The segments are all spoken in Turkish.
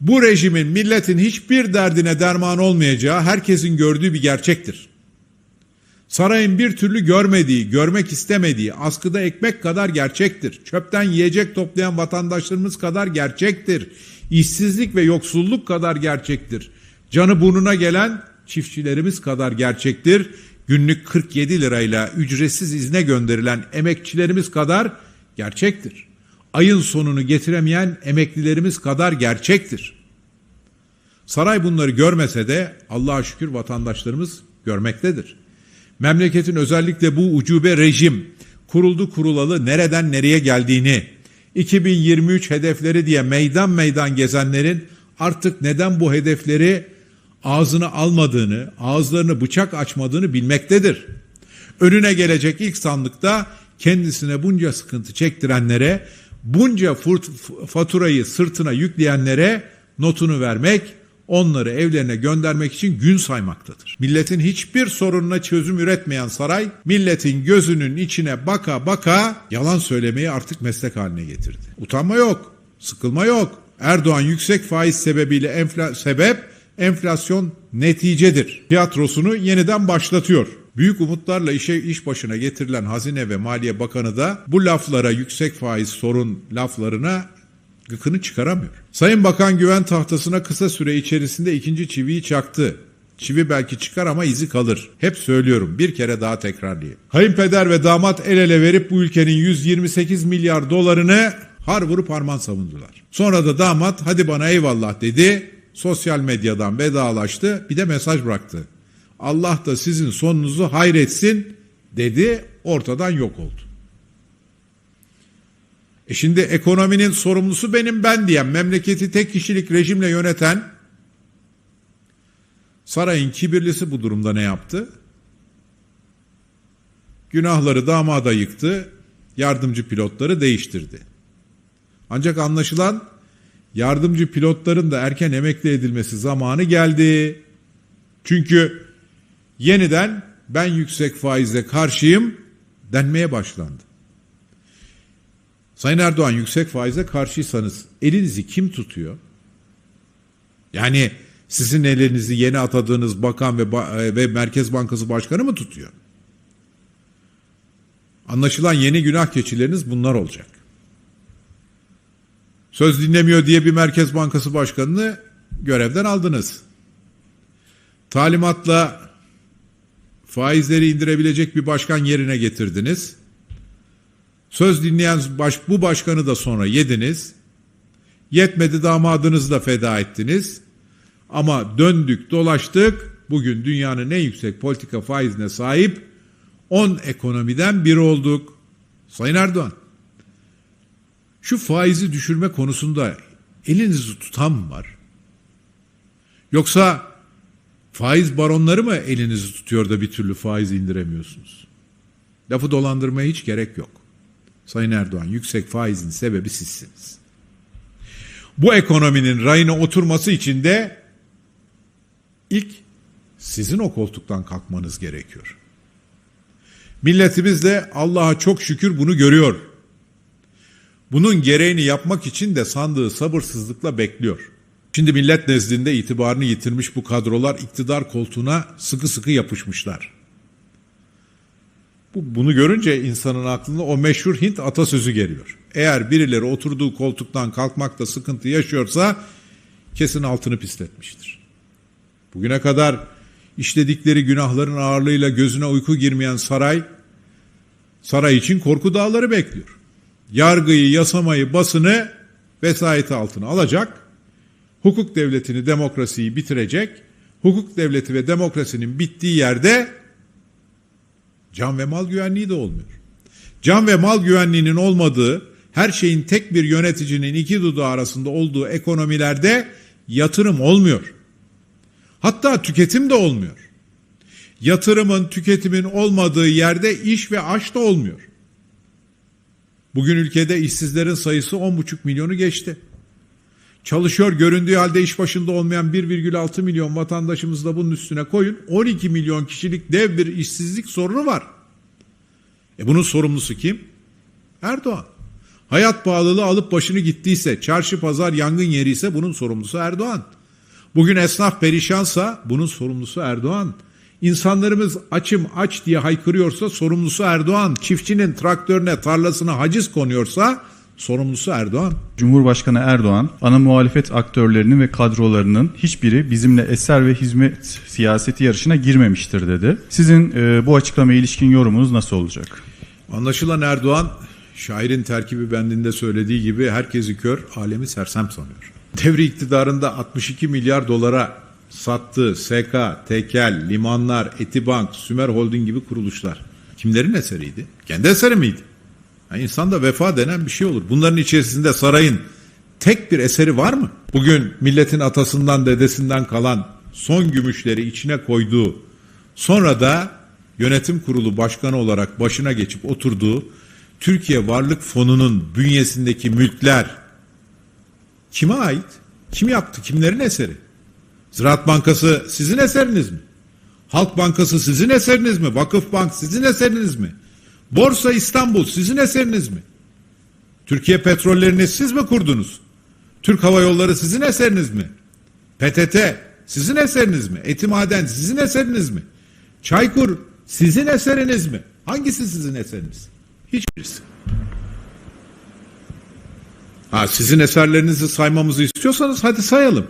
Bu rejimin milletin hiçbir derdine derman olmayacağı herkesin gördüğü bir gerçektir. Sarayın bir türlü görmediği, görmek istemediği askıda ekmek kadar gerçektir. Çöpten yiyecek toplayan vatandaşlarımız kadar gerçektir. İşsizlik ve yoksulluk kadar gerçektir. Canı burnuna gelen çiftçilerimiz kadar gerçektir. Günlük 47 lirayla ücretsiz izne gönderilen emekçilerimiz kadar gerçektir. Ayın sonunu getiremeyen emeklilerimiz kadar gerçektir. Saray bunları görmese de Allah'a şükür vatandaşlarımız görmektedir. Memleketin özellikle bu ucube rejim kuruldu kurulalı nereden nereye geldiğini, 2023 hedefleri diye meydan meydan gezenlerin artık neden bu hedefleri ağzına almadığını, ağızlarını bıçak açmadığını bilmektedir. Önüne gelecek ilk sandıkta kendisine bunca sıkıntı çektirenlere, bunca furt- faturayı sırtına yükleyenlere notunu vermek, onları evlerine göndermek için gün saymaktadır. Milletin hiçbir sorununa çözüm üretmeyen saray, milletin gözünün içine baka baka yalan söylemeyi artık meslek haline getirdi. Utanma yok, sıkılma yok. Erdoğan yüksek faiz sebebiyle enfla sebep enflasyon neticedir. Tiyatrosunu yeniden başlatıyor. Büyük umutlarla işe iş başına getirilen Hazine ve Maliye Bakanı da bu laflara yüksek faiz sorun laflarına gıkını çıkaramıyor. Sayın Bakan güven tahtasına kısa süre içerisinde ikinci çiviyi çaktı. Çivi belki çıkar ama izi kalır. Hep söylüyorum bir kere daha tekrarlayayım. Kayınpeder ve damat el ele verip bu ülkenin 128 milyar dolarını har vurup harman savundular. Sonra da damat hadi bana eyvallah dedi. Sosyal medyadan vedalaştı bir de mesaj bıraktı. Allah da sizin sonunuzu hayretsin dedi ortadan yok oldu. E şimdi ekonominin sorumlusu benim ben diyen memleketi tek kişilik rejimle yöneten sarayın kibirlisi bu durumda ne yaptı? Günahları damada yıktı, yardımcı pilotları değiştirdi. Ancak anlaşılan yardımcı pilotların da erken emekli edilmesi zamanı geldi. Çünkü yeniden ben yüksek faize karşıyım denmeye başlandı. Sayın Erdoğan yüksek faize karşıysanız elinizi kim tutuyor? Yani sizin elinizi yeni atadığınız bakan ve, ba- ve Merkez Bankası Başkanı mı tutuyor? Anlaşılan yeni günah keçileriniz bunlar olacak. Söz dinlemiyor diye bir Merkez Bankası Başkanı'nı görevden aldınız. Talimatla faizleri indirebilecek bir başkan yerine getirdiniz. Söz dinleyen baş, bu başkanı da sonra yediniz. Yetmedi damadınızı da feda ettiniz. Ama döndük dolaştık. Bugün dünyanın en yüksek politika faizine sahip 10 ekonomiden biri olduk. Sayın Erdoğan, şu faizi düşürme konusunda elinizi tutan var? Yoksa faiz baronları mı elinizi tutuyor da bir türlü faiz indiremiyorsunuz? Lafı dolandırmaya hiç gerek yok. Sayın Erdoğan yüksek faizin sebebi sizsiniz. Bu ekonominin rayına oturması için de ilk sizin o koltuktan kalkmanız gerekiyor. Milletimiz de Allah'a çok şükür bunu görüyor. Bunun gereğini yapmak için de sandığı sabırsızlıkla bekliyor. Şimdi millet nezdinde itibarını yitirmiş bu kadrolar iktidar koltuğuna sıkı sıkı yapışmışlar. Bu, bunu görünce insanın aklına o meşhur Hint atasözü geliyor. Eğer birileri oturduğu koltuktan kalkmakta sıkıntı yaşıyorsa kesin altını pisletmiştir. Bugüne kadar işledikleri günahların ağırlığıyla gözüne uyku girmeyen saray, saray için korku dağları bekliyor. Yargıyı, yasamayı, basını vesayeti altına alacak, hukuk devletini, demokrasiyi bitirecek, hukuk devleti ve demokrasinin bittiği yerde can ve mal güvenliği de olmuyor. Can ve mal güvenliğinin olmadığı, her şeyin tek bir yöneticinin iki dudağı arasında olduğu ekonomilerde yatırım olmuyor. Hatta tüketim de olmuyor. Yatırımın, tüketimin olmadığı yerde iş ve aş da olmuyor. Bugün ülkede işsizlerin sayısı 10,5 milyonu geçti. Çalışıyor göründüğü halde iş başında olmayan 1,6 milyon vatandaşımız da bunun üstüne koyun. 12 milyon kişilik dev bir işsizlik sorunu var. E bunun sorumlusu kim? Erdoğan. Hayat pahalılığı alıp başını gittiyse, çarşı pazar yangın yeri ise bunun sorumlusu Erdoğan. Bugün esnaf perişansa bunun sorumlusu Erdoğan. İnsanlarımız açım aç diye haykırıyorsa sorumlusu Erdoğan. Çiftçinin traktörüne, tarlasına haciz konuyorsa sorumlusu Erdoğan. Cumhurbaşkanı Erdoğan, ana muhalefet aktörlerinin ve kadrolarının hiçbiri bizimle eser ve hizmet siyaseti yarışına girmemiştir dedi. Sizin e, bu açıklamaya ilişkin yorumunuz nasıl olacak? Anlaşılan Erdoğan şairin terkibi bendinde söylediği gibi herkesi kör, alemi sersem sanıyor. Devri iktidarında 62 milyar dolara sattığı SK, Tekel, Limanlar, Etibank, Sümer Holding gibi kuruluşlar kimlerin eseriydi? Kendi eseri miydi? Yani insanda vefa denen bir şey olur. Bunların içerisinde sarayın tek bir eseri var mı? Bugün milletin atasından dedesinden kalan son gümüşleri içine koyduğu sonra da yönetim kurulu başkanı olarak başına geçip oturduğu Türkiye Varlık Fonu'nun bünyesindeki mülkler kime ait? Kim yaptı? Kimlerin eseri? Ziraat Bankası sizin eseriniz mi? Halk Bankası sizin eseriniz mi? Vakıf Bank sizin eseriniz mi? Borsa İstanbul sizin eseriniz mi? Türkiye petrollerini siz mi kurdunuz? Türk Hava Yolları sizin eseriniz mi? PTT sizin eseriniz mi? Etimaden sizin eseriniz mi? Çaykur sizin eseriniz mi? Hangisi sizin eseriniz? Hiçbirisi. Ha, sizin eserlerinizi saymamızı istiyorsanız hadi sayalım.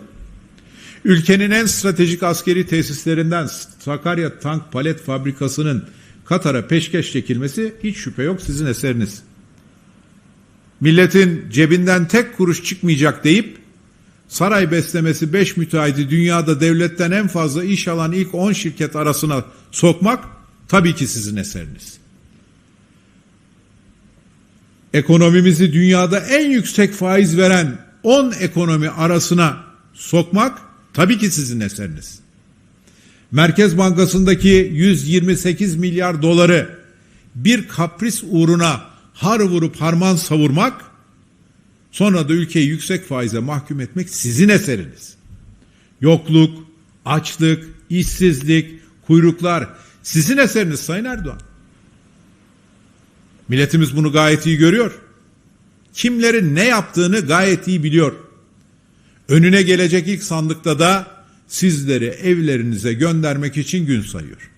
Ülkenin en stratejik askeri tesislerinden Sakarya Tank Palet Fabrikası'nın Katar'a peşkeş çekilmesi hiç şüphe yok sizin eseriniz. Milletin cebinden tek kuruş çıkmayacak deyip saray beslemesi 5 müteahhiti dünyada devletten en fazla iş alan ilk 10 şirket arasına sokmak tabii ki sizin eseriniz. Ekonomimizi dünyada en yüksek faiz veren 10 ekonomi arasına sokmak tabii ki sizin eseriniz. Merkez Bankası'ndaki 128 milyar doları bir kapris uğruna har vurup harman savurmak, sonra da ülkeyi yüksek faize mahkum etmek sizin eseriniz. Yokluk, açlık, işsizlik, kuyruklar sizin eseriniz Sayın Erdoğan. Milletimiz bunu gayet iyi görüyor. Kimlerin ne yaptığını gayet iyi biliyor. Önüne gelecek ilk sandıkta da sizleri evlerinize göndermek için gün sayıyor.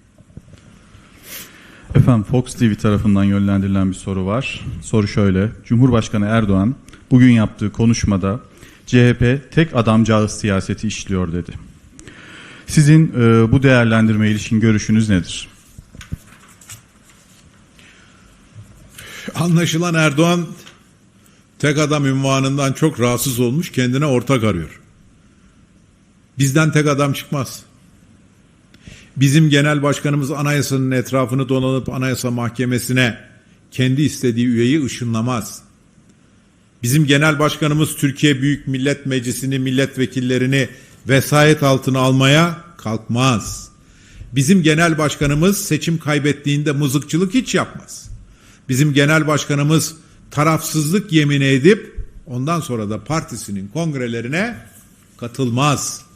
Efendim Fox TV tarafından yönlendirilen bir soru var. Soru şöyle. Cumhurbaşkanı Erdoğan bugün yaptığı konuşmada CHP tek adamcağız siyaseti işliyor dedi. Sizin e, bu değerlendirme ilişkin görüşünüz nedir? Anlaşılan Erdoğan tek adam ünvanından çok rahatsız olmuş kendine ortak arıyor. Bizden tek adam çıkmaz. Bizim genel başkanımız anayasanın etrafını dolanıp anayasa mahkemesine kendi istediği üyeyi ışınlamaz. Bizim genel başkanımız Türkiye Büyük Millet Meclisi'ni, milletvekillerini vesayet altına almaya kalkmaz. Bizim genel başkanımız seçim kaybettiğinde mızıkçılık hiç yapmaz. Bizim genel başkanımız tarafsızlık yemini edip ondan sonra da partisinin kongrelerine katılmaz.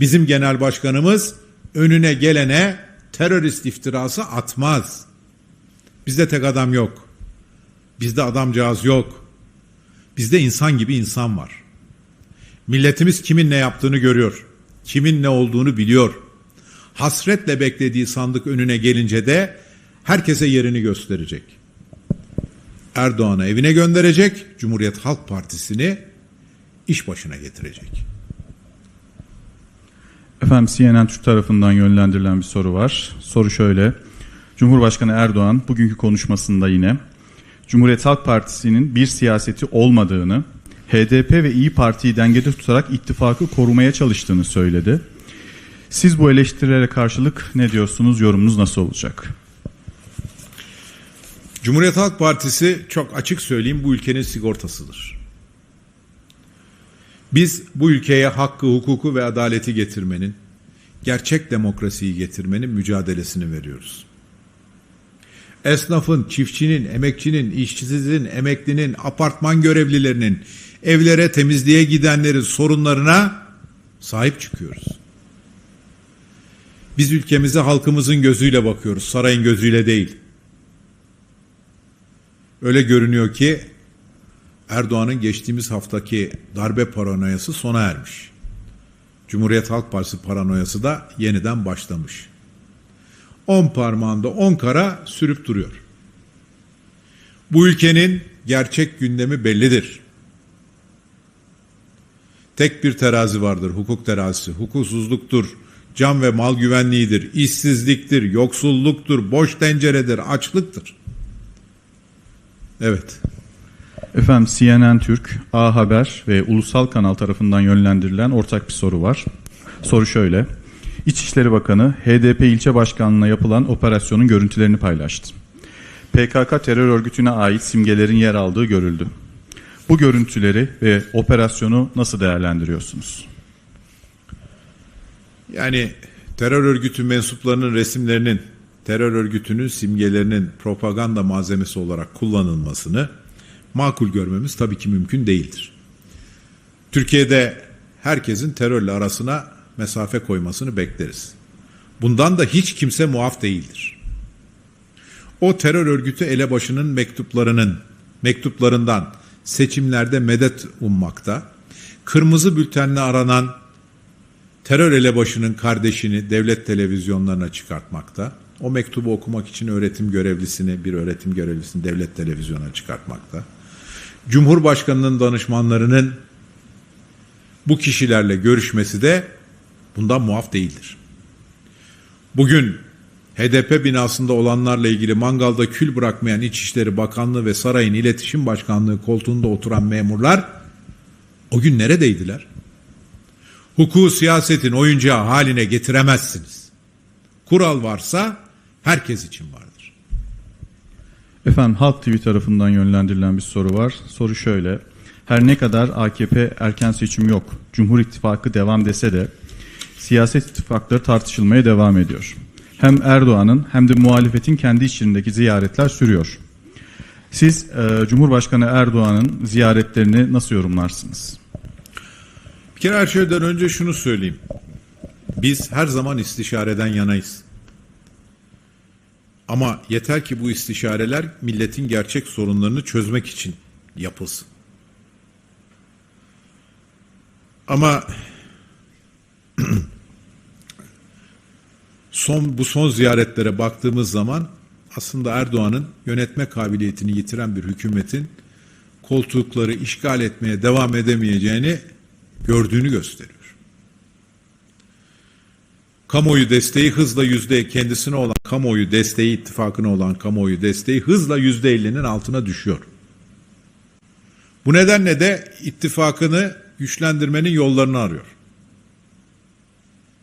Bizim genel başkanımız önüne gelene terörist iftirası atmaz. Bizde tek adam yok. Bizde adamcağız yok. Bizde insan gibi insan var. Milletimiz kimin ne yaptığını görüyor. Kimin ne olduğunu biliyor. Hasretle beklediği sandık önüne gelince de herkese yerini gösterecek. Erdoğan'ı evine gönderecek, Cumhuriyet Halk Partisi'ni iş başına getirecek. Efendim CNN Türk tarafından yönlendirilen bir soru var. Soru şöyle. Cumhurbaşkanı Erdoğan bugünkü konuşmasında yine Cumhuriyet Halk Partisi'nin bir siyaseti olmadığını, HDP ve İyi Parti'yi dengede tutarak ittifakı korumaya çalıştığını söyledi. Siz bu eleştirilere karşılık ne diyorsunuz? Yorumunuz nasıl olacak? Cumhuriyet Halk Partisi çok açık söyleyeyim bu ülkenin sigortasıdır. Biz bu ülkeye hakkı, hukuku ve adaleti getirmenin, gerçek demokrasiyi getirmenin mücadelesini veriyoruz. Esnafın, çiftçinin, emekçinin, işsizin, emeklinin, apartman görevlilerinin, evlere temizliğe gidenlerin sorunlarına sahip çıkıyoruz. Biz ülkemize halkımızın gözüyle bakıyoruz, sarayın gözüyle değil. Öyle görünüyor ki Erdoğan'ın geçtiğimiz haftaki darbe paranoyası sona ermiş. Cumhuriyet Halk Partisi paranoyası da yeniden başlamış. On parmağında on kara sürüp duruyor. Bu ülkenin gerçek gündemi bellidir. Tek bir terazi vardır, hukuk terazisi. Hukuksuzluktur, can ve mal güvenliğidir, işsizliktir, yoksulluktur, boş tenceredir, açlıktır. Evet. Efendim CNN Türk, A Haber ve Ulusal Kanal tarafından yönlendirilen ortak bir soru var. Soru şöyle. İçişleri Bakanı HDP ilçe başkanlığına yapılan operasyonun görüntülerini paylaştı. PKK terör örgütüne ait simgelerin yer aldığı görüldü. Bu görüntüleri ve operasyonu nasıl değerlendiriyorsunuz? Yani terör örgütü mensuplarının resimlerinin terör örgütünün simgelerinin propaganda malzemesi olarak kullanılmasını makul görmemiz tabii ki mümkün değildir. Türkiye'de herkesin terörle arasına mesafe koymasını bekleriz. Bundan da hiç kimse muaf değildir. O terör örgütü elebaşının mektuplarının mektuplarından seçimlerde medet ummakta, kırmızı bültenle aranan terör elebaşının kardeşini devlet televizyonlarına çıkartmakta. O mektubu okumak için öğretim görevlisini, bir öğretim görevlisini devlet televizyonuna çıkartmakta. Cumhurbaşkanının danışmanlarının bu kişilerle görüşmesi de bundan muaf değildir. Bugün HDP binasında olanlarla ilgili mangalda kül bırakmayan İçişleri Bakanlığı ve sarayın iletişim başkanlığı koltuğunda oturan memurlar o gün neredeydiler? Hukuku siyasetin oyuncağı haline getiremezsiniz. Kural varsa herkes için vardır. Efendim Halk TV tarafından yönlendirilen bir soru var. Soru şöyle. Her ne kadar AKP erken seçim yok, Cumhur İttifakı devam dese de siyaset ittifakları tartışılmaya devam ediyor. Hem Erdoğan'ın hem de muhalefetin kendi içindeki ziyaretler sürüyor. Siz e, Cumhurbaşkanı Erdoğan'ın ziyaretlerini nasıl yorumlarsınız? Bir kere her şeyden önce şunu söyleyeyim. Biz her zaman istişareden yanayız. Ama yeter ki bu istişareler milletin gerçek sorunlarını çözmek için yapılsın. Ama son bu son ziyaretlere baktığımız zaman aslında Erdoğan'ın yönetme kabiliyetini yitiren bir hükümetin koltukları işgal etmeye devam edemeyeceğini gördüğünü gösteriyor. Kamuoyu desteği hızla yüzde kendisine olan kamuoyu desteği ittifakına olan kamuoyu desteği hızla yüzde ellinin altına düşüyor. Bu nedenle de ittifakını güçlendirmenin yollarını arıyor.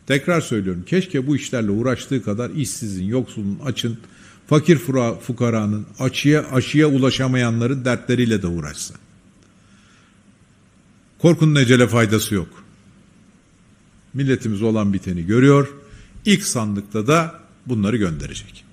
Tekrar söylüyorum keşke bu işlerle uğraştığı kadar işsizin, yoksulun, açın, fakir fura- fukaranın, açıya, aşıya ulaşamayanların dertleriyle de uğraşsa. Korkunun ecele faydası yok. Milletimiz olan biteni görüyor. İlk sandıkta da bunları gönderecek.